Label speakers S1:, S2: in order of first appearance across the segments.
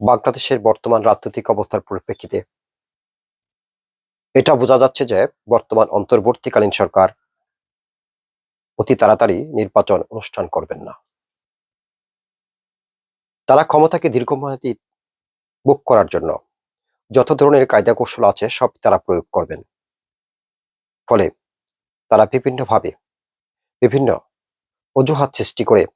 S1: বাংলাদেশের বর্তমান রাজনৈতিক অবস্থার পরিপ্রেক্ষিতে। এটা বোঝা যাচ্ছে যে বর্তমান অন্তর্বর্তীকালীন সরকার অতি তাড়াতাড়ি নির্বাচন অনুষ্ঠান করবেন না। তারা ক্ষমতাকে দীর্ঘমেয়াদী বুক করার জন্য যত ধরনের কায়দা কৌশল আছে, সব তারা প্রয়োগ করবেন। ফলে তারা বিভিন্নভাবে বিভিন্ন অজুহাত সৃষ্টি করে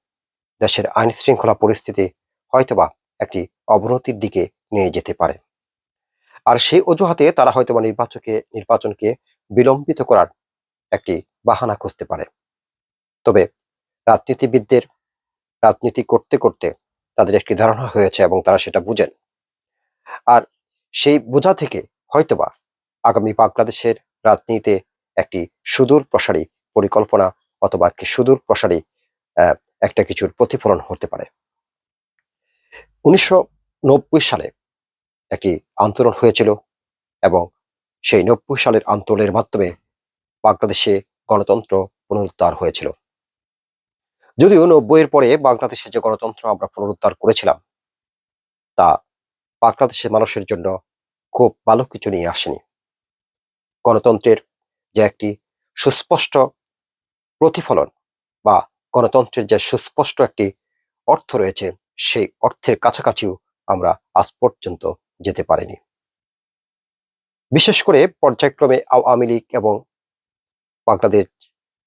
S1: দেশের আইন শৃঙ্খলা পরিস্থিতি হয়তোবা একটি অবনতির দিকে নিয়ে যেতে পারে। আর সেই অজুহাতে তারা হয়তোবা নির্বাচনকে নির্বাচনকে বিলম্বিত করার একটি বাহানা খুঁজতে পারে। তবে রাজনীতিবিদদের, রাজনীতি করতে করতে তাদের একটি ধারণা হয়েছে এবং তারা সেটা বুঝেন। আর সেই বোঝা থেকে হয়তোবা আগামী বাংলাদেশের রাজনীতিতে একটি সুদূর প্রসারী পরিকল্পনা অথবা একটি সুদূর প্রসারী একটা কিছুর প্রতিফলন হতে পারে। উনিশশো নব্বই সালে একটি আন্দোলন হয়েছিল এবং সেই নব্বই সালের আন্দোলনের মাধ্যমে বাংলাদেশে গণতন্ত্র পুনরুদ্ধার হয়েছিল। যদিও নব্বইয়ের পরে বাংলাদেশে যে গণতন্ত্র আমরা পুনরুদ্ধার করেছিলাম, তা বাংলাদেশের মানুষের জন্য খুব ভালো কিছু নিয়ে আসেনি। গণতন্ত্রের যে একটি সুস্পষ্ট প্রতিফলন বা গণতন্ত্রের যে সুস্পষ্ট একটি অর্থ রয়েছে সেই অর্থের কাছাকাছিও আমরা আজ পর্যন্ত যেতে পারিনি। বিশেষ করে পর্যায়ক্রমে আওয়ামী লীগ এবং বাংলাদেশ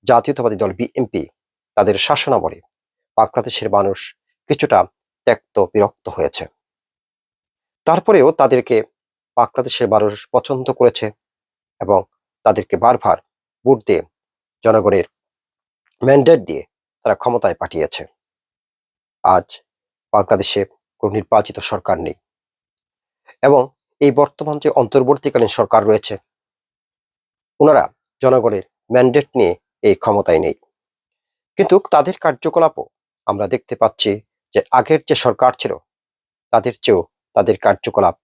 S1: জাতীয়তাবাদী দল বিএনপি তাদের শাসনামলে বাংলাদেশের মানুষ কিছুটা ত্যক্ত বিরক্ত হয়েছে। তারপরেও তাদেরকে বাংলাদেশের মানুষ পছন্দ করেছে এবং তাদেরকে বারবার ভোট দিয়ে জনগণের ম্যান্ডেট দিয়ে তারা ক্ষমতায় পাঠিয়েছে। আজ বাংলাদেশে কোন নির্বাচিত সরকার নেই। এবং এই বর্তমান যে অন্তর্বর্তীকালীন সরকার রয়েছে, ওনারা জনগণের ম্যান্ডেট নিয়ে এই ক্ষমতায় নেই। কিন্তু তাদের কার্যকলাপও আমরা দেখতে পাচ্ছি যে আগের যে সরকার ছিল, তাদের চেয়েও তাদের কার্যকলাপ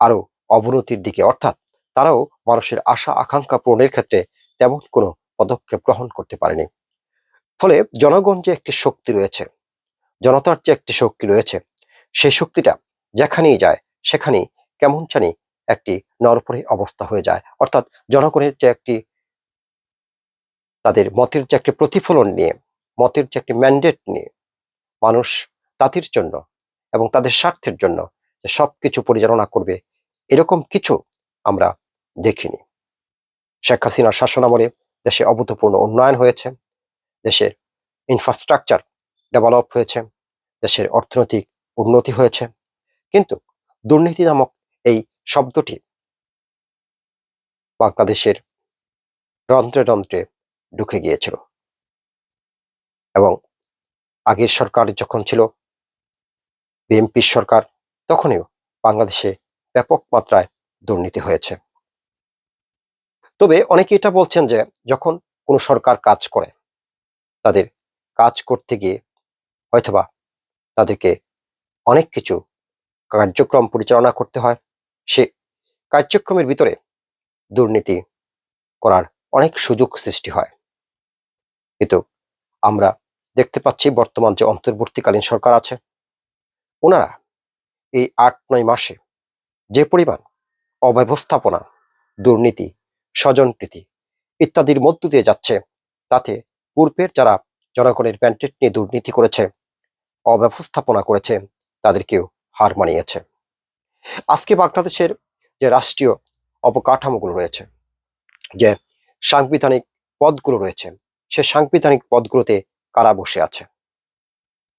S1: আরও অবনতির দিকে। অর্থাৎ তারাও মানুষের আশা, আকাঙ্ক্ষা পূরণের ক্ষেত্রে তেমন কোনো পদক্ষেপ গ্রহণ করতে পারেনি। ফলে জনগণ যে একটি শক্তি রয়েছে জনতার যে একটি শক্তি রয়েছে। সেই শক্তিটা যেখানেই যায়, সেখানেই কেমন জানি একটি নরপরে অবস্থা হয়ে যায়। অর্থাৎ জনগণের যে একটি তাদের মতের যে একটি প্রতিফলন নিয়ে, মতের যে একটি ম্যান্ডেট নিয়ে, মানুষ তাদের জন্য এবং তাদের স্বার্থের জন্য যে সবকিছু পরিচালনা করবে, এরকম কিছু আমরা দেখিনি। শেখ হাসিনার শাসনামলে দেশে অভূতপূর্ণ উন্নয়ন হয়েছে। দেশের ইনফ্রাস্ট্রাকচার ডেভেলপ হয়েছে, দেশের অর্থনৈতিক উন্নতি হয়েছে। কিন্তু দুর্নীতি নামক এই শব্দটি বাংলাদেশের রন্ধ্রে রন্ধ্রে ঢুকে গিয়েছিল। এবং আগের সরকার যখন ছিল, বিএনপির সরকার, তখনও বাংলাদেশে ব্যাপক মাত্রায় দুর্নীতি হয়েছে। তবে অনেকে এটা বলছেন যে, যখন কোনো সরকার কাজ করে, তাদের কাজ করতে গিয়ে হয়তোবা তাদেরকে অনেক কিছু কার্যক্রম পরিচালনা করতে হয়। সে কার্যক্রমের ভিতরে দুর্নীতি করার অনেক সুযোগ সৃষ্টি হয়। কিন্তু আমরা দেখতে পাচ্ছি বর্তমান যে অন্তর্বর্তীকালীন সরকার আছে, ওনারা এই আট নয় মাসে যে পরিমাণ অব্যবস্থাপনা, দুর্নীতি, স্বজনপ্রীতি ইত্যাদির মধ্য দিয়ে যাচ্ছে, তাতে পূর্বের যারা জনগণের প্যান্টেট নিয়ে দুর্নীতি করেছে অব্যবস্থাপনা করেছে, তাদেরকেও হার মানিয়েছে। আজকে বাংলাদেশের যে রাষ্ট্রীয় অবকাঠামোগুলো রয়েছে, যে সাংবিধানিক পদগুলো রয়েছে, সে সাংবিধানিক পদগুলোতে কারা বসে আছে?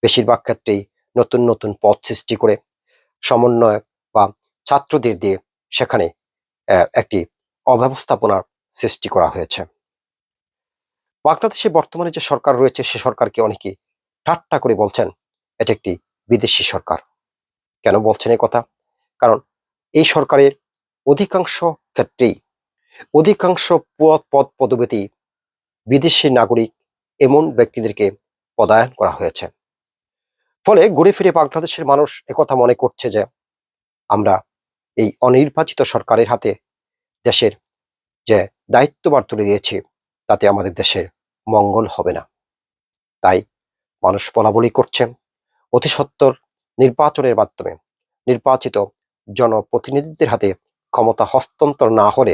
S1: বেশিরভাগ ক্ষেত্রেই নতুন নতুন পদ সৃষ্টি করে সমন্বয়ক বা ছাত্রদের দিয়ে সেখানে একটি অব্যবস্থাপনার সৃষ্টি করা হয়েছে। বাংলাদেশে বর্তমানে যে সরকার রয়েছে, সে সরকারকে অনেকে ঠাট্টা করে বলছেন এটা একটি বিদেশি সরকার। কেন বলছেন এই কথা? কারণ এই সরকারের অধিকাংশ ক্ষেত্রেই অধিকাংশ পদ পদ পদবীতে বিদেশি নাগরিক এমন ব্যক্তিদেরকে পদায়ন করা হয়েছে। ফলে ঘুরে ফিরে বাংলাদেশের মানুষ একথা মনে করছে যে, আমরা এই অনির্বাচিত সরকারের হাতে দেশের যে দায়িত্বভার তুলে দিয়েছি, তাতে আমাদের দেশের মঙ্গল হবে না। তাই মানুষ বলা বলি করছে অতি সত্বর নির্বাচনের মাধ্যমে নির্বাচিত জনপ্রতিনিধিদের হাতে ক্ষমতা হস্তান্তর না হলে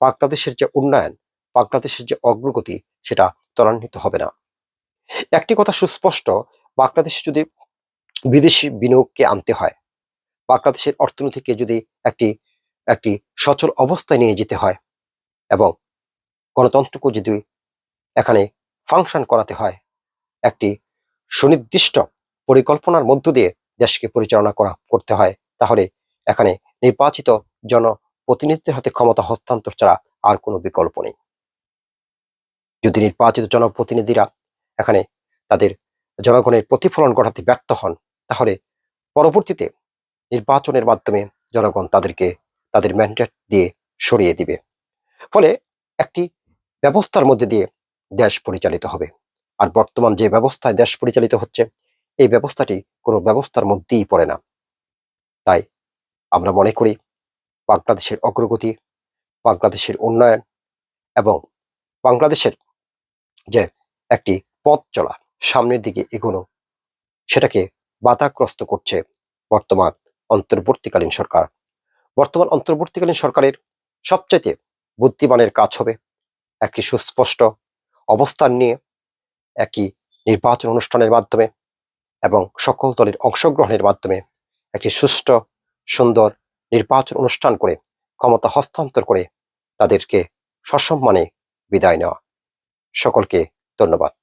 S1: বাংলাদেশের যে উন্নয়ন, বাংলাদেশের যে অগ্রগতি, সেটা ত্বরান্বিত হবে না। একটি কথা সুস্পষ্ট, বাংলাদেশে যদি বিদেশি বিনিয়োগকে আনতে হয়, বাংলাদেশের অর্থনীতিকে যদি একটি একটি সচল অবস্থায় নিয়ে যেতে হয় এবং গণতন্ত্রকে যদি এখানে ফাংশন করাতে হয়, একটি সুনির্দিষ্ট পরিকল্পনার মধ্য দিয়ে দেশকে পরিচালনা করা, করতে হয়। তাহলে এখানে নির্বাচিত জনপ্রতিনিধিদের হাতে ক্ষমতা হস্তান্তর ছাড়া আর কোনো বিকল্প নেই। যদি নির্বাচিত জনপ্রতিনিধিরা এখানে তাদের জনগণের প্রতিফলন ঘটাতে ব্যর্থ হন, তাহলে পরবর্তীতে নির্বাচনের মাধ্যমে জনগণ তাদেরকে, তাদের ম্যান্ডেট দিয়ে সরিয়ে দিবে। ফলে একটি ব্যবস্থার মধ্যে দিয়ে দেশ পরিচালিত হবে। আর বর্তমান যে ব্যবস্থায় দেশ পরিচালিত হচ্ছে এই ব্যবস্থাটি কোনো ব্যবস্থার মধ্যেই পড়ে না। তাই আমরা মনে করি বাংলাদেশের অগ্রগতি, বাংলাদেশের উন্নয়ন এবং বাংলাদেশের যে একটি পথ চলা সামনের দিকে এগোনো, সেটাকে বাধাগ্রস্ত করছে বর্তমান অন্তর্বর্তীকালীন সরকার। বর্তমান অন্তর্বর্তীকালীন সরকারের সবচাইতে বুদ্ধিমানের কাজ হবে একটি সুস্পষ্ট অবস্থান নিয়ে, একটি নির্বাচন অনুষ্ঠানের মাধ্যমে এবং সকল দলের অংশগ্রহণের মাধ্যমে একটি সুষ্ঠু, সুন্দর নির্বাচন অনুষ্ঠান করে, ক্ষমতা হস্তান্তর করে তাদেরকে সসম্মানে বিদায় নেওয়া। সকলকে ধন্যবাদ।